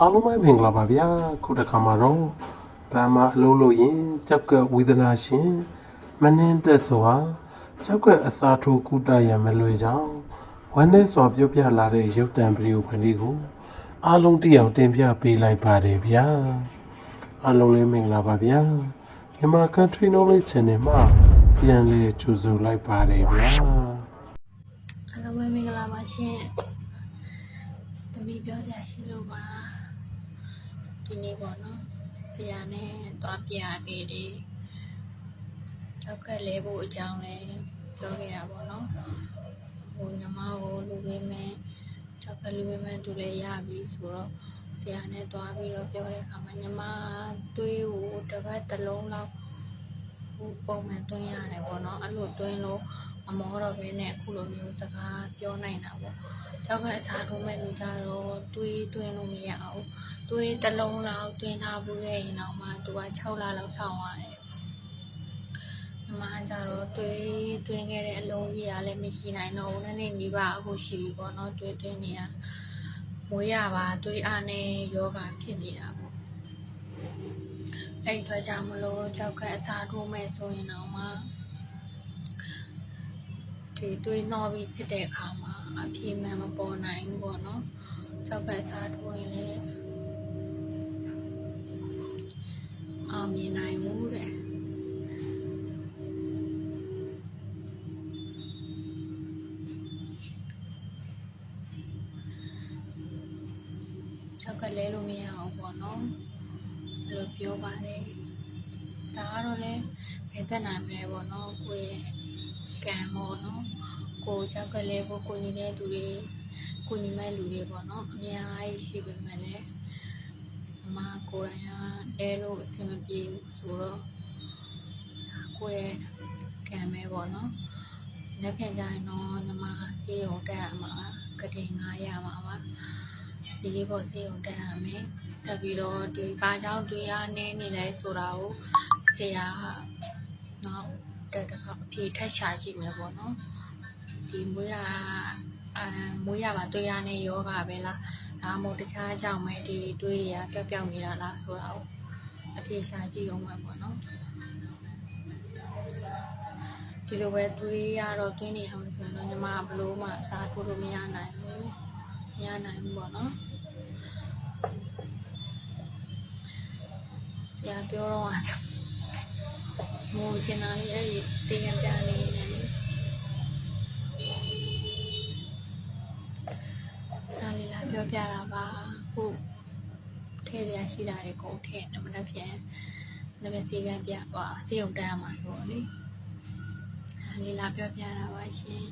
အားလုံးပဲမင်္ဂလာပါဗျာခုတစ်ခါမှာတော့ဗမ်းမအလုပ်လုပ်ရင်ကြောက်ကဝေဒနာရှင်မနှင်းတက်စွာကြောက်ကအစာထိုးကုတရမလွေကြောင်းဝမ်းနဲ့စွာပြုတ်ပြလာတဲ့ရုပ်တံဗီဒီယိုဖိုင်လေးကိုအားလုံးတိအောင်တင်ပြပေးလိုက်ပါတယ်ဗျာအားလုံးလည်းမင်္ဂလာပါဗျာမြန်မာ Country Knowledge Channel မှာပြန်လည်ကြိုဆိုလိုက်ပါတယ်ဗျာအားလုံးပဲမင်္ဂလာပါရှင်။တမီပြောစရာရှိလို့ပါ။ ဒီနေ့ပေါ့နော်။ဆရာနဲ့တွားပြခဲ့တယ်။ကြောက်ကလဲဖို့အကြောင်းလဲပြောခဲ့တာပေါ့နော်။ဟိုညီမကိုလူပေးမယ်။ကြောက်ကလူပေးမယ်သူလည်းရပြီဆိုတော့ဆရာနဲ့တွားပြီးတော့ပြောတဲ့အခါမှာညီမတွေးကိုတစ်ပတ်တစ်လုံးလောက်ဟိုပုံမှန်တွင်းရတယ်ပေါ့နော်။အဲ့လိုတွင်းလို့ အမောတော့ပဲနဲ့အခုလိုမျိုးစကားပြောနိုင်တာပေါ့။ကျောက်ကအစားထိုးမဲ့လူကြတော့တွေးတွင်းလို့မရအောင်။တွေးတစ်လုံးလောက်တွင်းထားဘူးရဲ့ရင်တော့မှသူက6လလောက်ဆောင်းရတယ်။ဒီမှာကျတော့တွေးတွင်းခဲ့တဲ့အလုံးကြီးကလည်းမရှိနိုင်တော့ဘူး။နေ့နေ့နီးပါအခုရှိပြီပေါ့နော်တွေးတွင်းနေရမွေးရပါတွေးအားနဲ့ယောဂဖြစ်နေတာပေါ့။အဲ့ဒီအတွက်ကြောင့်မလို့ကျောက်ကအစားထိုးမဲ့ဆိုရင်တော့မှ ဒီတွေးနှောပြီးစစ်တဲ့အခါမှာအပြေမှန်မပေါ်နိုင်ဘူးပေါ့နော်။ကျောက်ကစားထိုးရင်လည်းအောင်မြင်နိုင်ဘူးတဲ့။ကျောက်ကလဲလို့မရအောင်ပေါ့နော်။ဘယ်လိုပြောပါလဲ။ဒါကတော့လည်းဘယ်သက်နိုင်မလဲပေါ့နော်။ကိုယ့်ရဲ့ ကံပေါ့နော်။ကိုချောက်ကလေးကိုကိုညီတဲ့သူတွေကိုညီမဲ့လူတွေပေါ့နော်အများကြီးရှိပေမဲ့လည်းအမကိုယ်တိုင်ကလဲလို့အဆင်မပြေဘူးဆိုတော့ကိုယ့်ရဲ့ကံပဲပေါ့နော်။လက်ပြန်ကြရင်တော့ညီမဆေးရုံတက်ရမှာကတိ900မှာပါ။ဒီလေးပေါ်ဆေးရုံတက်ရမယ်။တက်ပြီးတော့ဒီဘာကြောင့်တွေးရနေနေလဲဆိုတာကိုဆရာကနောက် တက်တစ်ခါအဖြေထက်ရှာကြည့်မယ်ပေါ့နော်ဒီမွေးရအမ်မွေးရမှာတွေးရနေယောဂပဲလားဒါမှမဟုတ်တခြားအကြောင်းပဲဒီတွေးတွေကပျောက်ပျောက်နေတာလားဆိုတာကိုအဖြေရှာကြည့်အောင်မယ်ပေါ့နော်ဒီလိုပဲတွေးရတော့တွင်းနေအောင်ဆိုရင်တော့ညီမဘလို့မှအစားထိုးလို့မရနိုင်ဘူးမရနိုင်ဘူးပေါ့နော်ဆရာပြောတော့อ่ะ မိုးချင်တာလေးအဲ့ဒီစေကံပြနေနေလေဒါလေးလာပြောပြတာပါခုထဲရရှိတာတွေကုန်ထဲနမနပြန်နမစေကံပြသွားစေုံတန်းရမှာဆိုတော့လေဒါလေးလာပြောပြတာပါရှင်